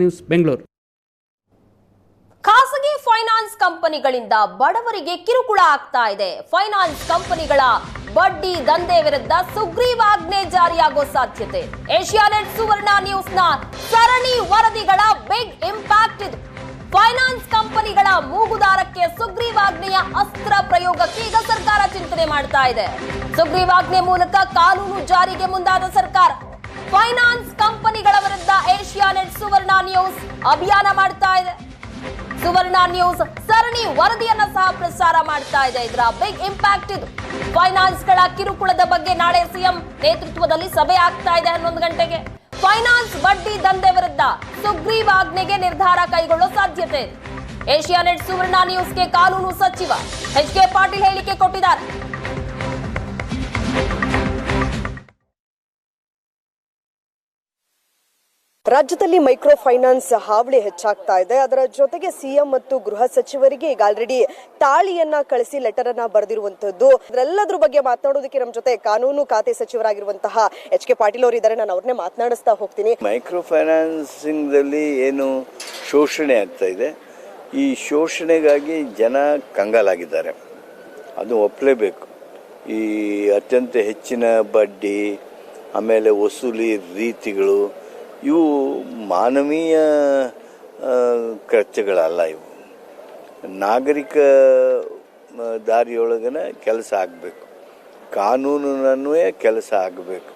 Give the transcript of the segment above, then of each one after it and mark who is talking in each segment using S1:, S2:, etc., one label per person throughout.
S1: News Bengaluru.
S2: ಖಾಸಗಿ finance ಕಂಪನಿಗಳಿಂದ ಬಡವರಿಗೆ ಕಿರುಕುಳ ಆಗ್ತಾ ಇದೆ. ಫೈನಾನ್ಸ್ ಕಂಪನಿಗಳ ಬಡ್ಡಿ ದಂಧೆ ವಿರುದ್ಧ ಸುಗ್ರೀವಾಜ್ಞೆ ಜಾರಿಯಾಗೋ ಸಾಧ್ಯತೆ. ಏಷ್ಯಾನೆಟ್ ಸುವರ್ಣ ನ್ಯೂಸ್ನ ಸರಣಿ ವರದಿಗಳ ಬಿಗ್ ಇಂಪ್ಯಾಕ್ಟ್ ಇದು. ಫೈನಾನ್ಸ್ ಕಂಪನಿಗಳ ಮೂಗುದಾರಕ್ಕೆ ಸುಗ್ರೀವಾಜ್ಞೆಯ ಅಸ್ತ್ರ ಪ್ರಯೋಗಕ್ಕೆ ಈಗ ಸರ್ಕಾರ ಚಿಂತನೆ ಮಾಡ್ತಾ ಇದೆ. ಸುಗ್ರೀವಾಜ್ಞೆ ಮೂಲಕ ಕಾನೂನು ಜಾರಿಗೆ ಮುಂದಾದ ಸರ್ಕಾರ. ಫೈನಾನ್ಸ್ ಕಂಪನಿಗಳ ವಿರುದ್ಧ ಏಷ್ಯಾನೆಟ್ ಸುವರ್ಣ ನ್ಯೂಸ್ ಅಭಿಯಾನ ಮಾಡ್ತಾ ಇದೆ. ಸುವರ್ಣ ನ್ಯೂಸ್ ಸರಣಿ ವರದಿಯನ್ನ ಸಹ ಪ್ರಸಾರ ಮಾಡ್ತಾ ಇದೆ. ಇದರ ಬಿಗ್ ಇಂಪ್ಯಾಕ್ಟ್ ಇದು. ಫೈನಾನ್ಸ್ಗಳ ಕಿರುಕುಳದ ಬಗ್ಗೆ ನಾಳೆ ಸಿಎಂ ನೇತೃತ್ವದಲ್ಲಿ ಸಭೆ ಆಗ್ತಾ ಇದೆ ಹನ್ನೊಂದು ಗಂಟೆಗೆ. ಫೈನಾನ್ಸ್ ಬಡ್ಡಿ ದಂಧೆ ವಿರುದ್ಧ ಸುಗ್ರೀವಾಜ್ಞೆಗೆ ನಿರ್ಧಾರ ಕೈಗೊಳ್ಳುವ ಸಾಧ್ಯತೆ ಏಷ್ಯಾನೆಟ್ ಸುವರ್ಣ ನ್ಯೂಸ್ಗೆ ಕಾನೂನು ಸಚಿವ ಎಚ್ ಕೆ ಪಾಟೀಲ್ ಹೇಳಿಕೆ ಕೊಟ್ಟಿದ್ದಾರೆ.
S3: ರಾಜ್ಯದಲ್ಲಿ ಮೈಕ್ರೋ ಫೈನಾನ್ಸ್ ಹಾವಳಿ ಹೆಚ್ಚಾಗ್ತಾ ಇದೆ. ಅದರ ಜೊತೆಗೆ ಸಿಎಂ ಮತ್ತು ಗೃಹ ಸಚಿವರಿಗೆ ಈಗ ಆಲ್ರೆಡಿ ತಾಳಿಯನ್ನ ಕಳಿಸಿ ಲೆಟರ್ ಅನ್ನ ಬರೆದಿರುವಂತದ್ದು. ಅದರೆಲ್ಲದ್ರ ಬಗ್ಗೆ ಮಾತನಾಡೋದಕ್ಕೆ ನಮ್ಮ ಜೊತೆ ಕಾನೂನು ಖಾತೆ ಸಚಿವರಾಗಿರುವಂತಹ ಎಚ್ ಕೆ ಪಾಟೀಲ್ ಅವರು ಇದ್ದಾರೆ ನಾನು ಅವ್ರನ್ನೇ ಮಾತನಾಡಿಸ್ತಾ ಹೋಗ್ತೀನಿ.
S4: ಮೈಕ್ರೋ ಫೈನಾನ್ಸಿಂಗ್ದಲ್ಲಿ ಏನು ಶೋಷಣೆ ಆಗ್ತಾ ಇದೆ. ಈ ಶೋಷಣೆಗಾಗಿ ಜನ ಕಂಗಾಲಾಗಿದ್ದಾರೆ. ಅದು ಒಪ್ಪಲೇಬೇಕು ಈ ಅತ್ಯಂತ ಹೆಚ್ಚಿನ ಬಡ್ಡಿ, ಆಮೇಲೆ ವಸೂಲಿ ರೀತಿಗಳು ಇವು ಮಾನವೀಯ ಕೃತ್ಯಗಳಲ್ಲ ಇವು. ನಾಗರಿಕ ದಾರಿಯೊಳಗನ ಕೆಲಸ ಆಗಬೇಕು. ಕಾನೂನನ್ನೇ ಕೆಲಸ ಆಗಬೇಕು.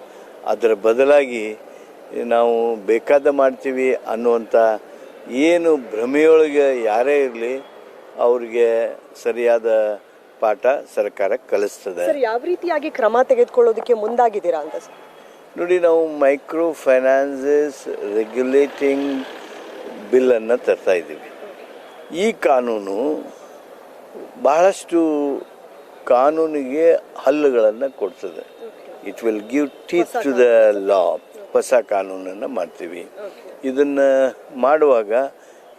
S4: ಅದರ ಬದಲಾಗಿ ನಾವು ಬೇಕಾದ ಮಾಡ್ತೀವಿ ಅನ್ನುವಂಥ ಏನು ಭ್ರಮೆಯೊಳಗೆ ಯಾರೇ ಇರಲಿ, ಅವ್ರಿಗೆ ಸರಿಯಾದ ಪಾಠ ಸರ್ಕಾರ ಕಲಿಸ್ತದೆ.
S3: ಯಾವ ರೀತಿಯಾಗಿ ಕ್ರಮ ತೆಗೆದುಕೊಳ್ಳೋದಕ್ಕೆ ಮುಂದಾಗಿದ್ದೀರಾ ಅಂತ ಸರ್?
S4: ನೋಡಿ ನಾವು ಮೈಕ್ರೋ ಫೈನಾನ್ಸಸ್ ರೆಗ್ಯುಲೇಟಿಂಗ್ ಬಿಲ್ಲನ್ನು ತರ್ತಾ ಇದ್ದೀವಿ. ಈ ಕಾನೂನು ಬಹಳಷ್ಟು ಕಾನೂನಿಗೆ ಹಲ್ಲುಗಳನ್ನು ಕೊಡ್ತದೆ. It will give teeth to the law ಹೊಸ ಕಾನೂನನ್ನು ಮಾಡ್ತೀವಿ. ಇದನ್ನು ಮಾಡುವಾಗ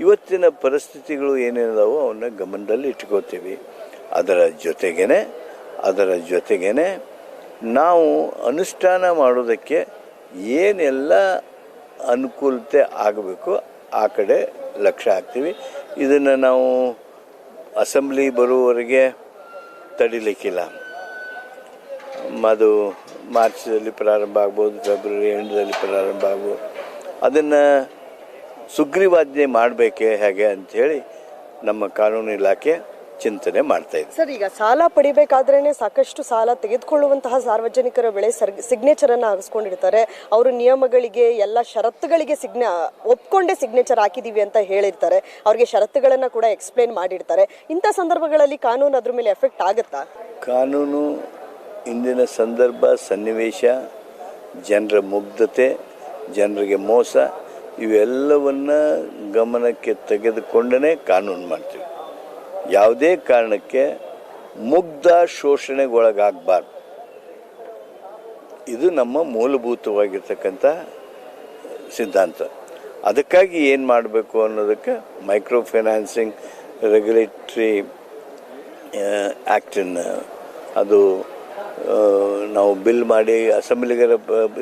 S4: ಇವತ್ತಿನ ಪರಿಸ್ಥಿತಿಗಳು ಏನೇನಿದಾವೋ ಅವನ್ನ ಗಮನದಲ್ಲಿ ಇಟ್ಕೋತೀವಿ. ಅದರ ಜೊತೆಗೇನೆ ಅದರ ಜೊತೆಗೇನೆ ನಾವು ಅನುಷ್ಠಾನ ಮಾಡೋದಕ್ಕೆ ಏನೆಲ್ಲ ಅನುಕೂಲತೆ ಆಗಬೇಕು ಆ ಕಡೆ ಲಕ್ಷ್ಯ ಹಾಕ್ತೀವಿ. ಇದನ್ನು ನಾವು ಅಸೆಂಬ್ಲಿ ಬರುವವರೆಗೆ ತಡಿಲಿಕ್ಕಿಲ್ಲ. ಅದು ಮಾರ್ಚ್ದಲ್ಲಿ ಪ್ರಾರಂಭ ಆಗ್ಬೋದು, ಫೆಬ್ರವರಿ ಎಂಡದಲ್ಲಿ ಪ್ರಾರಂಭ ಆಗ್ಬೋದು. ಅದನ್ನು ಸುಗ್ರೀವಾಜ್ಞೆ ಮಾಡಬೇಕೆ ಹೇಗೆ ಅಂಥೇಳಿ ನಮ್ಮ ಕಾನೂನು ಇಲಾಖೆ ಚಿಂತನೆ ಮಾಡ್ತಾ ಇದೆ
S3: ಸರ್ ಈಗ ಸಾಲ ಪಡಿಬೇಕಾದ್ರೇನೆ ಸಾಕಷ್ಟು ಸಾಲ ತೆಗೆದುಕೊಳ್ಳುವಂತಹ ಸಾರ್ವಜನಿಕರ ಬೆಳೆ ಸಿಗ್ನೇಚರ್ ಅನ್ನ ಹಾಕಿಸ್ಕೊಂಡಿರ್ತಾರೆ ಅವರು ನಿಯಮಗಳಿಗೆ ಎಲ್ಲ ಷರತ್ತುಗಳಿಗೆ ಸಿಗ್ನ ಒಪ್ಕೊಂಡೇ ಸಿಗ್ನೇಚರ್ ಹಾಕಿದೀವಿ ಅಂತ ಹೇಳಿರ್ತಾರೆ. ಅವ್ರಿಗೆ ಷರತ್ತುಗಳನ್ನ ಕೂಡ ಎಕ್ಸ್ಪ್ಲೇನ್ ಮಾಡಿರ್ತಾರೆ. ಇಂಥ ಸಂದರ್ಭಗಳಲ್ಲಿ ಕಾನೂನು ಅದ್ರ ಮೇಲೆ ಎಫೆಕ್ಟ್ ಆಗುತ್ತಾ?
S4: ಕಾನೂನು ಇಂದಿನ ಸಂದರ್ಭ ಸನ್ನಿವೇಶ ಜನರ ಮುಗ್ಧತೆ ಜನರಿಗೆ ಮೋಸ ಇವೆಲ್ಲವನ್ನ ಗಮನಕ್ಕೆ ತೆಗೆದುಕೊಂಡೇ ಕಾನೂನು ಮಾಡ್ತೀವಿ. ಯಾವುದೇ ಕಾರಣಕ್ಕೆ ಮುಗ್ಧ ಶೋಷಣೆಗೊಳಗಾಗಬಾರ್ದು. ಇದು ನಮ್ಮ ಮೂಲಭೂತವಾಗಿರ್ತಕ್ಕಂಥ ಸಿದ್ಧಾಂತ. ಅದಕ್ಕಾಗಿ ಏನು ಮಾಡಬೇಕು ಅನ್ನೋದಕ್ಕೆ ಮೈಕ್ರೋ ಫೈನಾನ್ಸಿಂಗ್ ರೆಗ್ಯುಲೇಟ್ರಿ ಆ್ಯಕ್ಟನ್ನು ಅದು ನಾವು ಬಿಲ್ ಮಾಡಿ ಅಸೆಂಬ್ಲಿಗರ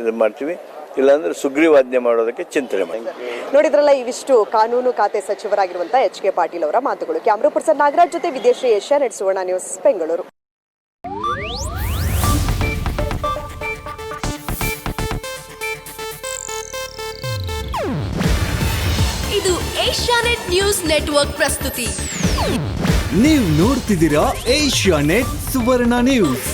S4: ಇದು ಮಾಡ್ತೀವಿ. ಇಲ್ಲಾಂದ್ರೆ ಸುಗ್ರೀವಾಜ್ಞೆ ಮಾಡೋದಕ್ಕೆ ಚಿಂತನೆ ಮಾಡಿ.
S3: ನೋಡಿದ್ರಲ್ಲ ಇವಿಷ್ಟು ಕಾನೂನು ಖಾತೆ ಸಚಿವರಾಗಿರುವಂತಹ ಎಚ್ ಕೆ ಪಾಟೀಲ್ ಅವರ ಮಾತುಗಳು. ಕ್ಯಾಮ್ರಾ ಪರ್ಸನ್ ನಾಗರಾಜ್ ಜೊತೆ ವಿದೇಶಿ Asia net Suvarna news Bengaluru.
S5: ಇದು ಏಷ್ಯಾನೆಟ್ ನ್ಯೂಸ್ ನೆಟ್ವರ್ಕ್ ಪ್ರಸ್ತುತಿ.
S6: ನೀವು ನೋಡ್ತಿದ್ದೀರಾ ಏಷ್ಯಾ ನೆಟ್ ಸುವರ್ಣ ನ್ಯೂಸ್.